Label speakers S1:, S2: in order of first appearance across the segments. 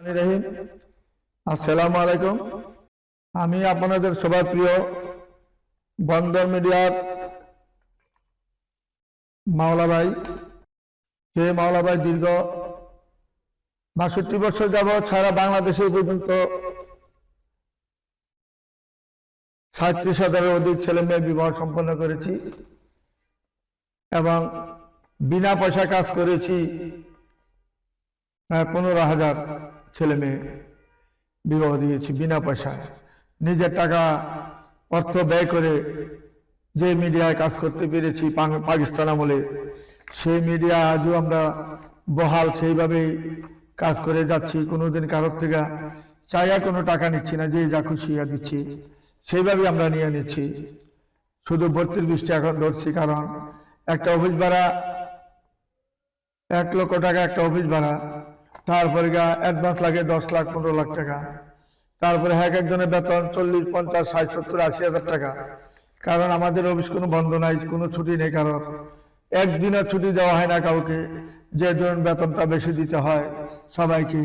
S1: রহিম আসসালামু আলাইকুম। আমি আপনাদের সবার প্রিয় বন্দর মিডিয়ার মাওলা ভাই। সে মাওলা ভাই, দীর্ঘ বাষট্টি বছর যাবৎ সারা বাংলাদেশে পর্যন্ত সাঁত্রিশ হাজারের অধিক ছেলে মেয়ে বিবাহ সম্পন্ন করেছি এবং বিনা পয়সা কাজ করেছি পনেরো হাজার। ছেলে মেয়ে বিবাহ দিয়েছি বিনা পয়সায়। নিজের টাকা, অর্থ ব্যয় করে যে মিডিয়ায় কাজ করতে পেরেছি পাকিস্তান আমলে, সেই মিডিয়া আজও আমরা বহাল সেইভাবেই কাজ করে যাচ্ছি। কোনোদিন কারোর থেকে চাইয়া কোনো টাকা নিচ্ছি না, যে যা খুশি দিচ্ছি সেইভাবে আমরা নিয়ে নিচ্ছি। শুধু বত্রিশটা এখন ধরছি, কারণ একটা অফিস ভাড়া এক লক্ষ টাকা, একটা অফিস ভাড়া তারপরে গা অ্যাডভান্স লাগে দশ লাখ, পনেরো লাখ টাকা। তারপরে এক একজনের বেতন চল্লিশ, পঞ্চাশ, ষাট, সত্তর, আশি হাজার টাকা। কারণ আমাদের অফিস কোনো বন্ধ নাই, কোনো ছুটি নেই কারণ একদিনের ছুটি দেওয়া হয় না কাউকে, যে ধরুন বেতনটা বেশি দিতে হয় সবাইকে।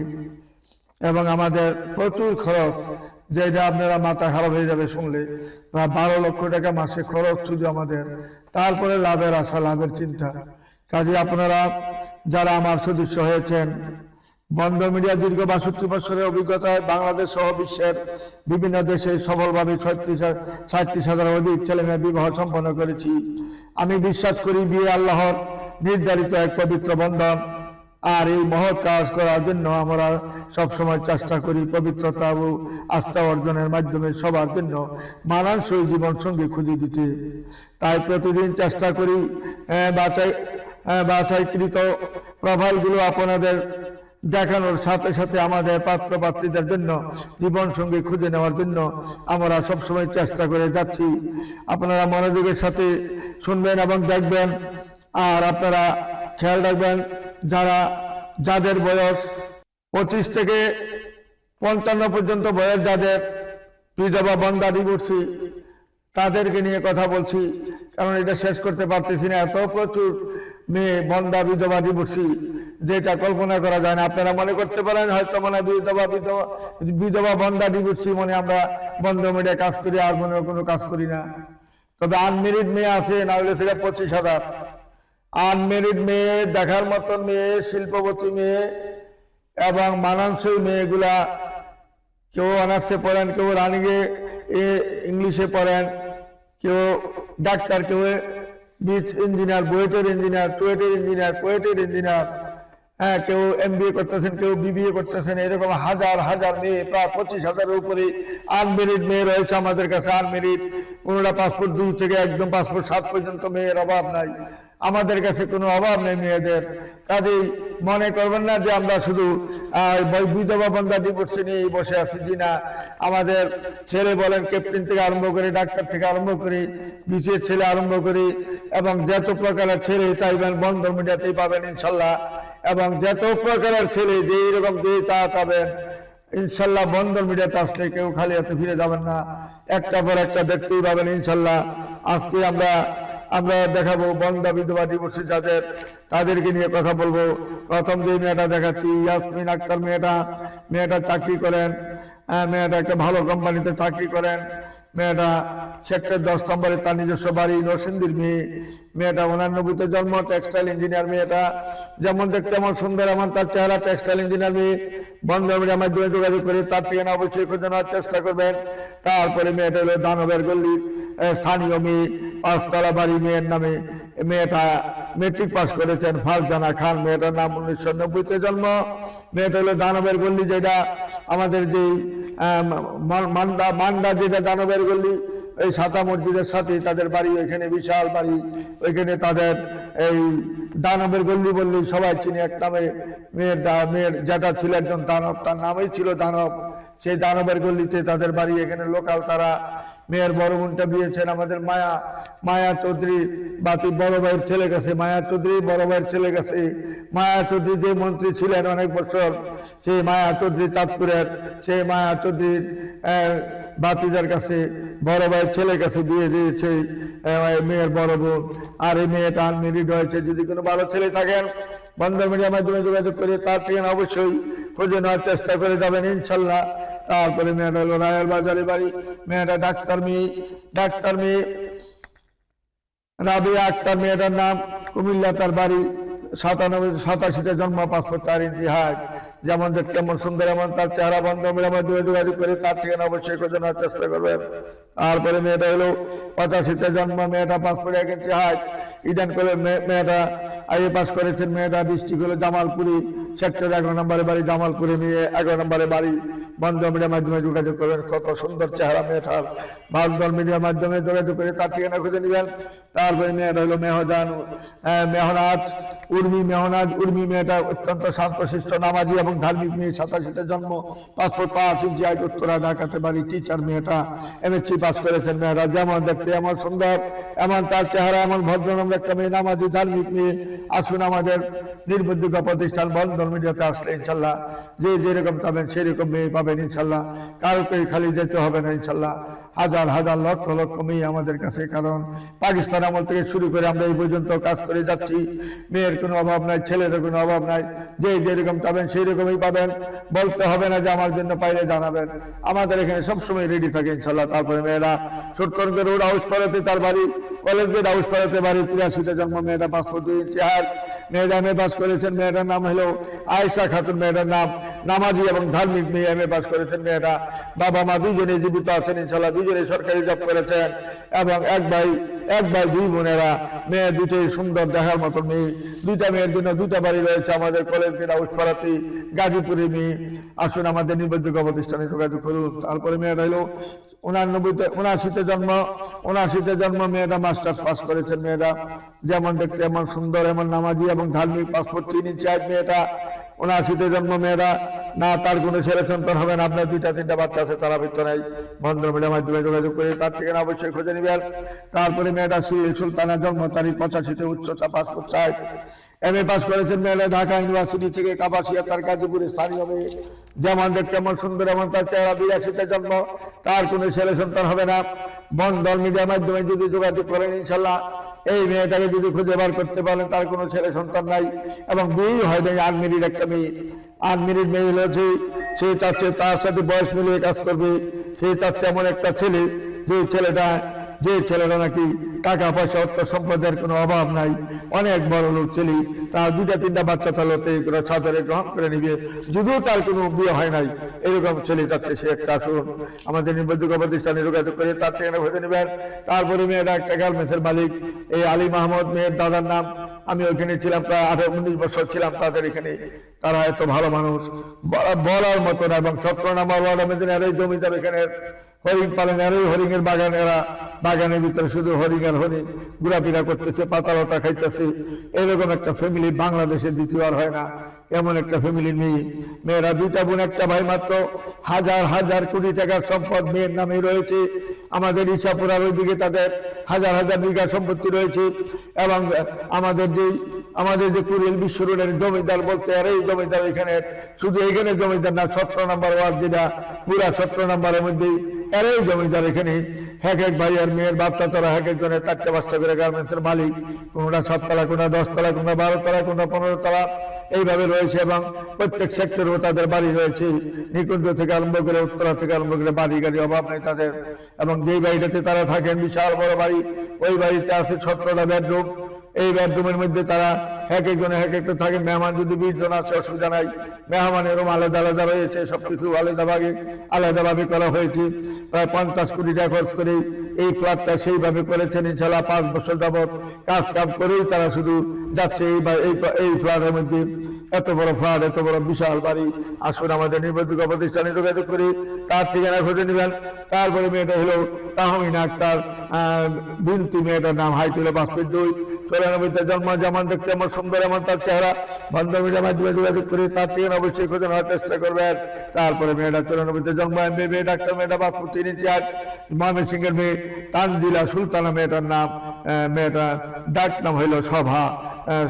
S1: এবং আমাদের প্রচুর খরচ যেটা আপনারা মাথা খারাপ হয়ে যাবে শুনলে। প্রায় বারো লক্ষ টাকা মাসে খরচ শুধু আমাদের। তারপরে লাভের আশা, লাভের চিন্তা। কাজে আপনারা, যারা আমার সদস্য হয়েছেন বন্ধ মিডিয়া দীর্ঘ বাষট্টি বছরের অভিজ্ঞতায় বাংলাদেশ সহ বিশ্বের বিভিন্ন দেশে সফলভাবে ছত্রিশ সাঁত্রিশ হাজার অধিক ছেলেমেয়ে বিবাহ সম্পন্ন করেছি। আমি বিশ্বাস করি বিয়ে আল্লাহর নির্ধারিত এক পবিত্র বন্ধন। আর এই মহৎ কাজ করার জন্য আমরা সবসময় চেষ্টা করি পবিত্রতা ও আস্থা অর্জনের মাধ্যমে সবার জন্য মানানসই জীবন সঙ্গী খুঁজে দিতে। তাই প্রতিদিন চেষ্টা করি বাছাই বাছাইকৃত প্রোফাইলগুলো আপনাদের দেখানোর সাথে সাথে আমাদের পাত্র পাত্রীদের জন্য জীবন সঙ্গী খুঁজে নেওয়ার জন্য আমরা সবসময় চেষ্টা করে যাচ্ছি। আপনারা মনোযোগের সাথে শুনবেন এবং দেখবেন। আর আপনারা খেয়াল রাখবেন, যারা, যাদের বয়স পঁচিশ থেকে পঞ্চান্ন পর্যন্ত বয়স যাদের বিধবা বন্দা ডিভোর্সি তাদেরকে নিয়ে কথা বলছি, কারণ এটা শেষ করতে পারতেছি না। এত প্রচুর মেয়ে বন্দা বিধবা ডিভোর্সি যেটা কল্পনা করা যায় না। আপনারা মনে করতে পারেন, হয়তো মনে হয় বিধবা বিধবা বিধবা বন্দা ডিভোর্সি মনে আমরা বন্ধ মিডিয়া কাজ করি, আর মনে কোনো কাজ করি না। তবে আনমেরিড মেয়ে আছে, না হলে সেটা পঁচিশ হাজার। আনমেরিড মেয়ে, দেখার মতন মেয়ে শিল্পপতি মেয়ে এবং মানানসই মেয়েগুলা কেউ অনার্সে পড়েন, কেউ রানিংয়ে ইংলিশে পড়েন, কেউ ডাক্তার কেউ বিচ ইঞ্জিনিয়ার বুয়েটের ইঞ্জিনিয়ার টুয়েটের ইঞ্জিনিয়ার কোয়েটের ইঞ্জিনিয়ার হ্যাঁ কেউ এম করতেছেন, কেউ বিবিএ করতেছেন, এরকম হাজার হাজার মেয়ে, প্রায় পঁচিশ হাজারের উপরে আনমেরিড মেয়ে রয়েছে আমাদের কাছে আনমেরিড কোনোটা পাসপোর্ট দুই থেকে একদম পাসপোর্ট সাত পর্যন্ত মেয়ের অভাব নাই। আমাদের কাছে কোনো অভাব নেই মেয়েদের। কাজেই মনে করবেন না যে আমরা শুধু বিধবা বন্ধা ডিভোর্সে নিয়ে বসে আছি, জি না। আমাদের ছেলে বলেন ক্যাপ্টেন থেকে আরম্ভ করে, ডাক্তার থেকে আরম্ভ করে বিসিএর ছেলে আরম্ভ করে, এবং যত প্রকারের ছেলে চাইবেন বন্ধ মিডিয়াতেই পাবেন, ইনশাল্লাহ। এবং যত প্রকারের ছেলে যে এরকম যে তা পাবেন ইনশাল্লাহ বন্ধন মিডিয়াতে আসলে কেউ খালি হাতে ফিরে যাবেন না। একটা পর একটা দেখতেই পাবেন, ইনশাল্লাহ। আজকে আমরা আমরা দেখাবো বন্দা বিধবা ডিভোর্সি যাদের, তাদেরকে নিয়ে কথা বলব। প্রথম যে মেয়েটা দেখাচ্ছি, ইয়াসমিন আক্তার মেয়েটা। মেয়েটা চাকরি করেন মেয়েটা একটা ভালো কোম্পানিতে চাকরি করেন। মেয়েটা সেক্টর দশ নম্বরে তার নিজস্ব বাড়ি নরসিংদীর মেয়ে। মেয়েটা উনানব্বইতে জন্ম, টেক্সটাইল ইঞ্জিনিয়ার মেয়েটা। যেমন দেখতে এমন সুন্দর আমার তার চেহারা টেক্সটাইল ইঞ্জিনিয়ার মেয়ে। বন্ধ মিডিয়ার মাধ্যমে যোগাযোগ করে তার থেকে না অবশ্যই খুঁজে নেওয়ার চেষ্টা করবেন। তারপরে মেয়েটা হলো দানবের গল্লি স্থানীয় মেয়ে পাঁচতলা বাড়ি মেয়ের নামে। মেয়েটা মেট্রিক পাস করেছেন ফারজানা খান মেয়েটার নাম উনিশশো নব্বইতে জন্ম। মেয়েটা হলো দানবের গল্লি যেটা আমাদের যে আহ, মান- মান্ডা যেটা দানবের গল্লি এই সাতা মসজিদের সাথে তাদের বাড়ি ওইখানে বিশাল বাড়ি ওইখানে তাদের এই দানবের গল্লি বললি, সবাই চিনি এক নামে, মেয়ের মেয়ের যেটা ছিল একজন দানব, তার নামেই ছিল দানব। সেই দানবের গল্লিতে তাদের বাড়ি, এখানে লোকাল তারা মেয়ের বড় বোনটা বিয়েছেন, আমাদের মায়া মায়া চৌধুরী বাতি বড় ভাইয়ের ছেলে গেছে, মায়া চৌধুরী, বড় ভাইয়ের ছেলে গেছে। মায়া চৌধুরী যে মন্ত্রী ছিলেন অনেক বছর, সেই মায়া চৌধুরী চাঁদপুরের সেই মায়া চৌধুরীর বাতিজার কাছে বড় ভাইয়ের ছেলের কাছে বিয়ে দিয়েছে মেয়ের বড় বোন। আর এই মেয়েটা আনমেরিড হয়েছে, যদি কোনো ভালো ছেলে থাকেন বন্ধন মিডিয়ার মাধ্যমে যোগাযোগ করে তার ঠিকানা অবশ্যই খুঁজে নেওয়ার চেষ্টা করে যাবেন, ইনশাল্লাহ। তারপরে মেয়েটা হলো রায়ের বাজারে বাড়ি, মেয়েটা ডাক্তার মেয়ে ডাক্তার মেয়ে, রাবিয়া আক্তার মেয়েটার নাম কুমিল্লা, তার বাড়ি সাতানব্বই, সাতাশিতে জন্ম পাঁচশো চার ইঞ্চি হাইট যেমন দেখতে এমন সুন্দর, এমন তার চেহারা বন্ধ মিলে মাধ্যমে যোগাযোগ করে তার ঠিকানা অবশ্যই খোঁজে নেওয়ার চেষ্টা করবেন। তারপরে মেয়েটা হলো পঁচাশিতে জন্ম, মেয়েটা পাঁচ ফুট এক ইঞ্চি হাইট ইডেন করে মেয়ে- মেয়েটা আইএ পাস করেছেন, মেয়েটা ডিস্ট্রিক্ট হলো জামালপুরি সেক্টর এগারো নম্বরে বাড়ি, জামালপুরে মেয়ে এগারো নম্বরে বাড়ি। বন্ধন মিডিয়ার মাধ্যমে যোগাযোগ করবেন কত সুন্দর চেহারা মেয়েটার। বন্ধন মিডিয়ার মাধ্যমে যোগাযোগ করে তার ঠিকানা খুঁজে নেবেন। তারপরে মেয়েটা হলো মেহজান মেহনাজ, উর্মি মেহনাজ। উর্মি মেয়েটা অত্যন্ত শান্তশিষ্ট, নামাজি এবং ধার্মিক মেয়ে। সাতাশিতে জন্ম পাসপোর্ট পাঁচ ইঞ্চি আজ উত্তরা ঢাকাতে বাড়ি টিচার মেয়েটা। এমএসসি পাস করেছেন মেয়েরা যেমন দেখতে এমন সুন্দর, এমন তার চেহারা, এমন ভদ্রনম একটা মেয়ে, নামাজি, ধার্মিক মেয়ে। আসুন আমাদের নির্বুদ্ধিক প্রতিষ্ঠান বন্ধন মিডিয়াতে আসলে ইনশাল্লাহ, যে যেরকম পাবেন সেরকম মেয়ে পাবেন ইনশাল্লাহ। কাউকে খালি যেতে হবে না ইনশাল্লাহ। হাজার হাজার, লক্ষ লক্ষ মেয়ে আমাদের কাছে, কারণ পাকিস্তান আমল থেকে শুরু করে আমরা এই পর্যন্ত কাজ করে যাচ্ছি। মেয়ের কোনো অভাব নাই, ছেলেদের কোনো অভাব নাই। যে যেরকম পাবেন সেই রকমই পাবেন। বলতে হবে না যে আমার জন্য পাইলে জানাবেন। আমাদের এখানে সবসময় রেডি থাকে ইনশাল্লাহ। তারপরে মেয়েরা সুটকনকে রোড হাউস পাড়াতে তার বাড়ি কলেজ গেট হাউস পাড়াতে বাড়ি, তিরাশিতে জন্ম, মেয়েরা পাঁচশো দুই মেয়েটা এম পাস করেছেন, মেয়েরা নাম হলো আয়েশা খাতুন, মেয়েরা নাম নামাজি এবং ধার্মিক মেয়ে এম পাস করেছেন, মেয়েরা বাবা মা দুজনে জীবিত আছেন ইনশাল্লাহ দুজনে সরকারি জব করেছেন এবং এক ভাই এক ভাই, দুই বোনেরা, মেয়ে দুটোই সুন্দর দেখার মতো মেয়ে। দুইটা মেয়ের জন্য দুটা বাড়ি রয়েছে আমাদের কলেজ গেট হাউস গাজীপুরে মেয়ে। আসুন আমাদের নির্ভরযোগ্য প্রতিষ্ঠানে যোগাযোগ করুন। তারপরে মেয়েটা হলো উনানব্বইতে উনাশিতে জন্ম। উনাশিতে জন্ম মেয়েরা মাস্টার্স পাস করেছেন মেয়েরা যেমন দেখতে এমন সুন্দর, এমন নামাজি এবং ধার্মিক পাসপোর্ট। তিন আজ মেয়েটা। উনাশিতে জন্ম মেয়েরা, না, তার কোনো ছেলে সন্তান হবে না। আপনার দুইটা, তিনটা বাচ্চা আছে, তারা ভিতরে নাই। বন্ধ মিডিয়ার মাধ্যমে যোগাযোগ করে, তার থেকে অবশ্যই খুঁজে নেবেন। তারপরে মেয়েটা সিরিল সুলতানের জন্ম তারিখ পঁচাশিতে উচ্চতা পাসপোর্ট চাই এম এ পাস করেছেন মেয়েরা ঢাকা ইউনিভার্সিটি থেকে কাপাসিয়া, তার গাজীপুরে স্থানীয় মেয়ে। যেমন দেখতে এমন সুন্দর, এমন তার চেহারা, বিরাশিতে জন্ম। তার কোনো ছেলে সন্তান হবে না। বন্ধন মিডিয়ার মাধ্যমে যদি যোগাযোগ করেন, ইনশাল্লাহ। এই মেয়েটাকে যদি খুঁজে বার করতে পারেন তার কোনো ছেলে সন্তান নাই এবং বিয়ে হয় নাই আনমিরির একটা মেয়ে। আনমিরির মেয়ে যে, সে চাচ্ছে তার সাথে বয়স মিলিয়ে কাজ করবে। সে তার এমন একটা ছেলে, যে ছেলেটা যে ছেলেটা নাকি টাকা পয়সা অর্থ সম্পদের কোনো অভাব নাই। অনেক বড় লোক ছেলে, তার দুটা তিনটা বাচ্চা তাহলে সাদরে গ্রহণ করে নিবে। যদিও তার কোনো বিয়ে হয় নাই, এরকম ছেলে যাচ্ছে সে একটা আসুন আমাদের নিবন্ধিত প্রতিষ্ঠানে যোগাযোগ করে তার থেকে ভেবে নেবেন। তারপরে মেয়েরা একটা গার্মেন্টসের মালিক। এই আলী মাহমুদ মেয়ের দাদার নাম। আমি ওইখানে ছিলাম, প্রায় আঠারো, উনিশ বছর ছিলাম তাদের এখানে। তারা এত ভালো মানুষ বলা- বলার মতো না এবং সতেরো নম্বর ওয়ার্ড এই জমিদার এখানে হরিণ পালন, আর ওই হরিণের বাগান এরা, বাগানের ভিতরে শুধু হরিণ আর হরিণ ঘোরাফেরা করতেছে পাতা লতা খাইতেছে। এরকম একটা ফ্যামিলি বাংলাদেশে দ্বিতীয় আর হয় না। এমন একটা ফ্যামিলির মেয়ে। মেয়েরা দুইটা বোন, একটা ভাই মাত্র। হাজার হাজার কোটি টাকার সম্পদ মেয়ের নামে রয়েছে। আমাদের ইচ্ছাপুরার ওইদিকে তাদের হাজার হাজার বিঘা সম্পত্তি রয়েছে। এবং আমাদের যে আমাদের যে কুড়িল বিশ্ব রোডের জমিদার বলতে, আর এই জমিদার এখানে, শুধু এখানে জমিদার না, সতেরো নম্বর ওয়ার্ড যেটা, পুরা সতেরো নম্বরের মধ্যেই এর এই জমিদার এখানে। এক এক ভাই আর মেয়ের বাচ্চা তারা এক একজনের চারটে পাঁচটা করে গার্মেন্টসের মালিক। কোনটা সাততলা কোনটা দশতলা কোনটা বারো তলা, কোনটা পনেরো তলা, এইভাবে রয়েছে এবং প্রত্যেক সেক্টরেও তাদের বাড়ি রয়েছে। নিকুঞ্জ থেকে আরম্ভ করে উত্তরা থেকে আরম্ভ করে বাড়ি গাড়ি অভাব নেই তাদের। এবং যেই বাড়িটাতে তারা থাকেন, বিশাল বড় বাড়ি, ওই বাড়িতে আছে সতেরোটা বেডরুম এই বেডরুমের মধ্যে তারা এক একজন এক একটা থাকে। মেহমান যদি বিশ জন আছে, অসুবিধা নাই। মেহমানের রুম আলাদা আলাদা রয়েছে, সবকিছু আলাদা ভাগে আলাদাভাবে করা হয়েছে। প্রায় পঞ্চাশ কোটি টাকা খরচ করে এই ফ্ল্যাটটা সেইভাবে করেছেন ইনশাল্লাহ পাঁচ বছর যাবৎ কাজ কাম করেই তারা শুধু যাচ্ছে এই এই ফ্ল্যাটের মধ্যে। এত বড় ফ্ল্যাট এত বড় বিশাল বাড়ি, আসুন আমাদের নির্বাচিত প্রতিষ্ঠানে যোগাযোগ করে। তার ঠিকানা খুঁজে নেবেন। তারপরে মেয়েটা হলো তাহমিনা আক্তার বিনতি মেয়েটার নাম হাইতুলে বাসপের দুই চৌরানব্বইতে জন্ম যেমন দেখতে এমন সুন্দর এমন তার চেহারা। বান্ধবীরা মাধ্যমে যোগাযোগ করে তার থেকে অবশ্যই খোঁজে নেওয়ার চেষ্টা করবেন। তারপরে মেয়েটা চৌরানব্বইতে জন্ম এমবি মেয়ে ডাক্তার মেয়েটা বাসপুর তিন ইঞ্চি আট ময়মন সিংহের মেয়ে তানজিলা সুলতানা মেয়েটার নাম মেয়েটা ডাক নাম হইল শোভা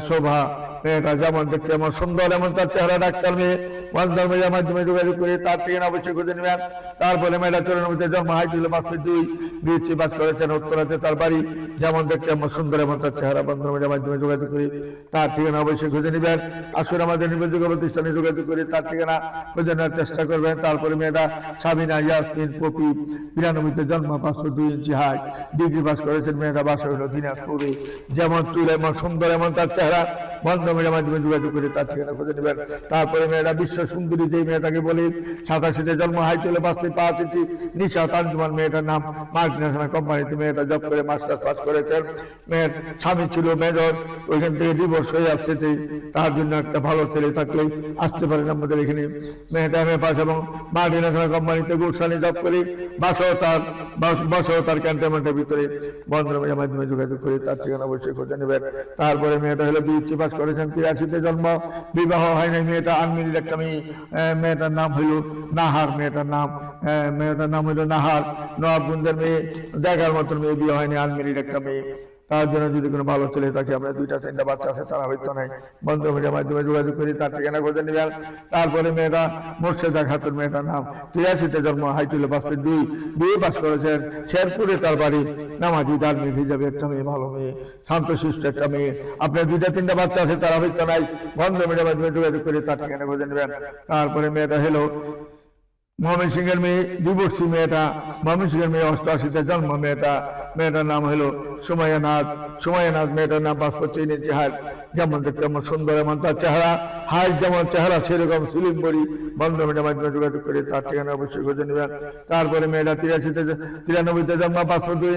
S1: শোভা। মেয়েটা যেমন দেখতে এমন সুন্দর এমন তার চেহারা ডাক্তার মেয়ে। বন্ধন মিডিয়ার মাধ্যমে যোগাযোগ করে তার ঠিকানা অবশ্যই খুঁজে নেবেন তারপরে মেয়েটা চরণমূর্তির জন্ম হাইছিল বাস্তব দুই বিএসসি পাস করেছেন উত্তরাতে তার বাড়ি। যেমন দেখতে এমন সুন্দর এমন তার চেহারা বন্ধন মিডিয়ার মাধ্যমে যোগাযোগ করে তার ঠিকানা অবশ্যই খুঁজে নেবেন আসলে আমাদের নির্ভরযোগ্য প্রতিষ্ঠানে যোগাযোগ করে তার ঠিকানা খুঁজে নেওয়ার চেষ্টা করবেন। তারপরে মেয়েটা সাবিনা, ইয়াসমিন, পপি, বিরানব্বইতে জন্ম পাঁচশো দুই ইঞ্চি হাই ডিগ্রি পাস করেছেন মেয়েটা বাসা হলো দিনাজপুরে। যেমন চুল এমন সুন্দর এমন তার চেহারা বন্ধ মেয়ের মাধ্যমে যোগাযোগ করে তার ঠিকানা খুঁজে নেবেন। তারপরে মেয়েটা বিশ্ব সুন্দরী যেই মেয়েটাকে বলে, সাতাশিতে জন্ম, হাই চলে পাঁচশো পাঁচ ইঞ্চি, নিশা তানজুমান মেয়েটার নাম মাল্টিনেশনাল কোম্পানিতে মেয়েটা জব করে মাস্টার্স পাস করেছেন মেয়ের স্বামী ছিল মেজর, ওইখান থেকে ডিভোর্স হয়ে আসছে যে তার জন্য একটা ভালো ছেলে থাকলে আসতে পারেন আমাদের এখানে। মেয়েটা এম এ পাস এবং মাল্টিনেশনাল কোম্পানিতে গুলশানি জব করে। বাসাও তার, বাস- বাসাও তার ক্যান্টনমেন্টের ভিতরে। বন্ধনের মাধ্যমে যোগাযোগ করে তার ঠিকানা অবশ্যই খুঁজে নেবেন। তারপরে মেয়েটা হলো বিএসসি পাস করেছেন, তিরাশিতে জন্ম। বিবাহ হয় নাই, মেয়েটা আনমিনির একটা মেয়ে আহ, মেয়েটার নাম হইল নাহার মেয়েটার নাম আহ, মেয়েটার নাম হইল নাহার নবাবগঞ্জের মেয়ে দেখার মতন মেয়ে বিয়ে হয়নি আনমিনির একটা মেয়ে তার জন্য যদি কোনো ভালো ছেলে থাকে, আমরা দুইটা, তিনটা বাচ্চা আছে, তারা হয়তো নাই। বন্ধ মিডিয়ার মাধ্যমে যোগাযোগ করি, তার ঠিকানা খুঁজে নেবেন তারপরে মেয়েটা মোর্শেদা খাতুন, মেয়েটার নাম তিরাশিতে জন্ম হাইটুল বাসের দুই বিয়ে পাস করেছেন। শেরপুরে তার বাড়ি, নামাজি ধার্মিক হিসাবে একটা মেয়ে, ভালো মেয়ে, শান্তশিষ্ট একটা মেয়ে। আপনার দুইটা, তিনটা বাচ্চা আছে, তারা হয়তো নাই। বন্ধ মিডিয়ার মাধ্যমে যোগাযোগ করি, তার ঠিকানা খুঁজে নেবেন। তারপরে মেয়েটা হলো এর মেয়ে দুবর্ষী মেয়েটা, মোহাম্মদ সিং এর মেয়ে, অষ্টআশিতে জন্ম মেয়েটা, মেয়েটার নাম হলো সুমায়ানাথ সুমায়ানাথ মেয়েটার নাম বাসপচিনী চিনি চেহার, যেমন দেখতে আমার সুন্দর, এমন তার চেহারা। হাজ যেমন চেহারা, সেরকম সিলিম বড়ি বন্ধ মেয়েটার মাধ্যমে যোগাযোগ করে তার ঠিকানা অবশ্যই খুঁজে নেবেন। তারপরে মেয়েটা তিরাশিতে, তিরানব্বইতে জন্ম বাসপতি দুই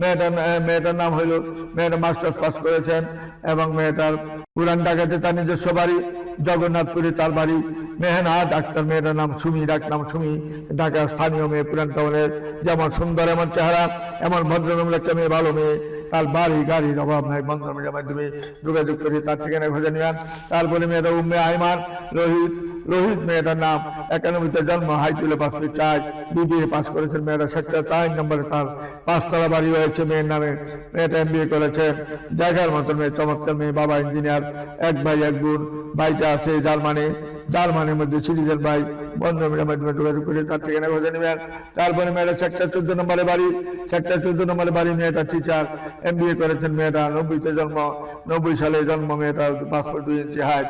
S1: মেয়েটার মেয়েটার নাম হলো মেয়েটা মাস্টার্স পাস করেছেন এবং মেয়েটার পুরান ঢাকাতে তার নিজস্ব বাড়ি জগন্নাথপুরে তার বাড়ি। মেহনা ডাক্তার, মেয়েটার নাম সুমি ডাকলাম সুমি। ঢাকার স্থানীয় মেয়ে পুরান টাউনের, যেমন সুন্দর, এমন চেহারা, এমন ভদ্রনমূল একটা মেয়ে, ভালো মেয়ে। তার বাড়ি, গাড়ির অভাব নাই, বন্ধ মিডিয়ার মাধ্যমে যোগাযোগ করে, তার ঠিকানা খুঁজে নেবেন তারপরে মেয়েটা উম্মে আইমান রোহিত রোহিত মেয়েটার নাম একানব্বইতে জন্ম হাই তুলে পাঁচশো চার বিবিএ পাস করেছেন মেয়েটা। সেক্টর চার নম্বরে তার পাঁচতলা বাড়ি হয়েছে মেয়ের নামে। মেয়েটা এম বিএ করেছে। জায়গার মতন মেয়ে, চমৎকার মেয়ে, বাবা ইঞ্জিনিয়ার এক ভাই, এক বোন, ভাইটা আছে জার্মানি। জার্মানির মধ্যে সিরিজের ভাই। বন্ধ মাধ্যমে যোগাযোগ করে তার ঠিকানা খুঁজে নেবেন তারপরে মেয়েটা সেক্টর চোদ্দ নম্বরে বাড়ি সেক্টর চোদ্দ নম্বরে বাড়ি, মেয়েটা টিচার এম বিএ করেছেন মেয়েটা, নব্বইতে জন্ম, নব্বই সালে জন্ম মেয়েটা পাসপোর্ট দুই ইঞ্চি হাইট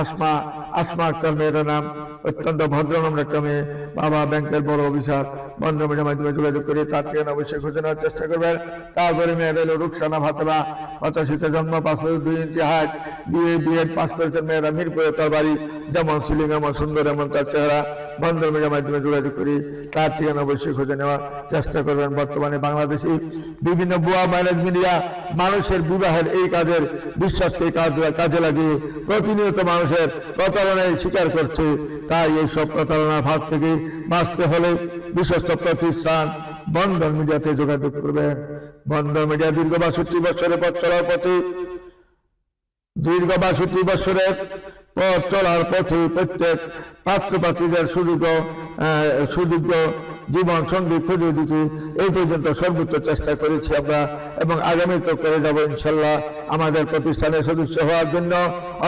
S1: আসমা আসমা আক্তার মেয়েটার নাম, অত্যন্ত ভদ্রনম্র একটা মেয়ে, বাবা ব্যাংকের বড় অফিসার। বন্ধ মাধ্যমে যোগাযোগ করে তার ঠিকানা অবশ্যই খুঁজে নেওয়ার চেষ্টা করবেন তারপরে মেয়েটা হলো রুকসানা ভাতলা, পঁচাশিতে জন্ম পাসপোর্ট দুই inch height BA BEd pass করেছেন মেয়েরা মিরপুরে তার বাড়ি, যেমন সিলিং এমন সুন্দর, এমন তার চেহারা বন্ধন মিডিয়ার মাধ্যমে যোগাযোগ করি, তার ঠিকানা অবশ্যই খুঁজে নেওয়ার চেষ্টা করবেন। বর্তমানে বাংলাদেশি বিভিন্ন ভুয়া মাইলেজ মিডিয়া মানুষের বিবাহের এই কাজের বিশ্বাসকে কাজে লাগিয়ে প্রতিনিয়ত মানুষের প্রতারণায় স্বীকার করছে। তাই এই সব প্রতারণার ভাগ থেকে বাঁচতে হলে বিশ্বস্ত প্রতিষ্ঠান বন্ধন মিডিয়াতে যোগাযোগ করবেন বন্ধন মিডিয়া দীর্ঘ বাষট্টি বছরের পথ চলার পথে দীর্ঘ বাষট্টি বছরের পথ চলার পথে প্রত্যেক পাত্রপাত্রীদের সুযোগ্য সুযোগ্য জীবন সঙ্গী খুঁজে দিতে এই পর্যন্ত সর্বোচ্চ চেষ্টা করেছি আমরা এবং আগামী তো করে যাব ইনশাল্লাহ। আমাদের প্রতিষ্ঠানের সদস্য হওয়ার জন্য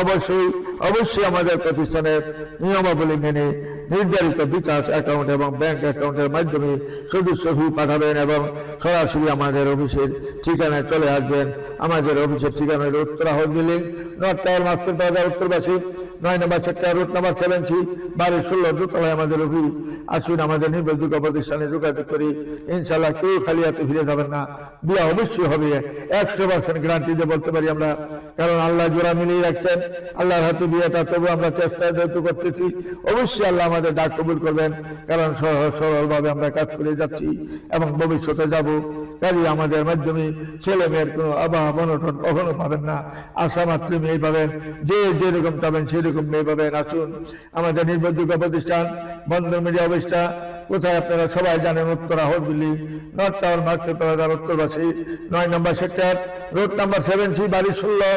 S1: অবশ্যই অবশ্যই আমাদের প্রতিষ্ঠানের নিয়মাবলী মেনে নির্ধারিত বিকাশ অ্যাকাউন্ট এবং ব্যাংক অ্যাকাউন্টের মাধ্যমে সদস্য ফি পাঠাবেন এবং সরাসরি আমাদের অফিসের ঠিকানায় চলে আসবেন। আমাদের অফিসের ঠিকানা হল Uttara house building north tower master বাজার, উত্তরবাসী, নয় number sector route number seventy বাড়ির ষোলো দোতলায় আমাদের অফিস। আসুন আমাদের নির্ভরযোগ্য প্রতিষ্ঠানে যোগাযোগ করি। ইনশাল্লাহ কেউ খালি হাতে ফিরে যাবেন না। বিয়া অবশ্যই হবে। একশো পার্সেন্ট গ্যারান্টি দিয়ে বলতে পারি আমরা। কারণ আল্লাহ জোড়া মিলিয়ে রাখছেন। আল্লাহর হাতে বিয়েটা তবু আমরা চেষ্টা যেহেতু করতেছি, অবশ্যই আল্লাহ আমাদের ডাক কবুল করবেন। কারণ সহজ সরল ভাবে আমরা কাজ করে যাচ্ছি এবং ভবিষ্যতে যাব। কাজে আমাদের মাধ্যমে ছেলে মেয়ের কোনো অভাব অনটন কখনো পাবেন না। আশা মাত্র মেয়ে পাবেন। যে যেরকম পাবেন সেরকম মেয়ে পাবেন। আসুন, আমাদের নির্ভরযোগ্য প্রতিষ্ঠান বন্ধন মিডিয়া অফিসটা কোথায় আপনারা সবাই জানেন উত্তরা হরবিল্লি নর্থ টাউন মার্চের উত্তরবাসী নয় number sector road number seven C বাড়ি ষোলো,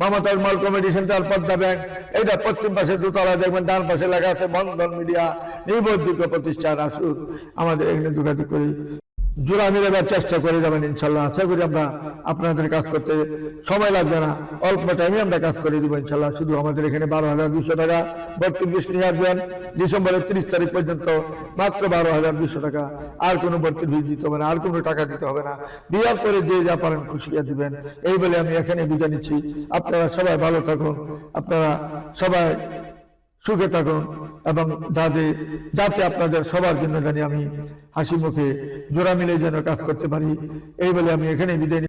S1: Mumtaz mall committee centre Padma bank. এটা পশ্চিম পাশে দুতলা, দেখবেন ডান পাশে লেখা আছে বন্ধন মিডিয়া, নির্ভরযোগ্য প্রতিষ্ঠান, আসুন আমাদের এখানে যোগাযোগ করি। জোড়া মিলাবার চেষ্টা করে যাবেন ইনশাল্লাহ। আশা করি আমরা আপনাদের কাজ করতে সময় লাগবে না। অল্প টাইমে আমরা কাজ করে দিব ইনশাল্লাহ। শুধু আমাদের এখানে বারো হাজার দুশো টাকা বিষ নিয়ে আসবেন। ডিসেম্বরের তিরিশ তারিখ পর্যন্ত মাত্র বারো হাজার দুশো টাকা। আর কোনো বিষ দিতে হবে না, আর কোনো টাকা দিতে হবে না। বিয়ার করে যে যা পারেন খুশিয়া দিবেন। এই বলে আমি এখানে বিদায় নিচ্ছি। আপনারা সবাই ভালো থাকুন। আপনারা সবাই সুখে থাকুন এবং যাতে যাতে আপনাদের সবার জন্য জানি আমি হাসি মুখে জোড়া মিলে যেন কাজ করতে পারি এই বলে আমি এখানে বিদায়।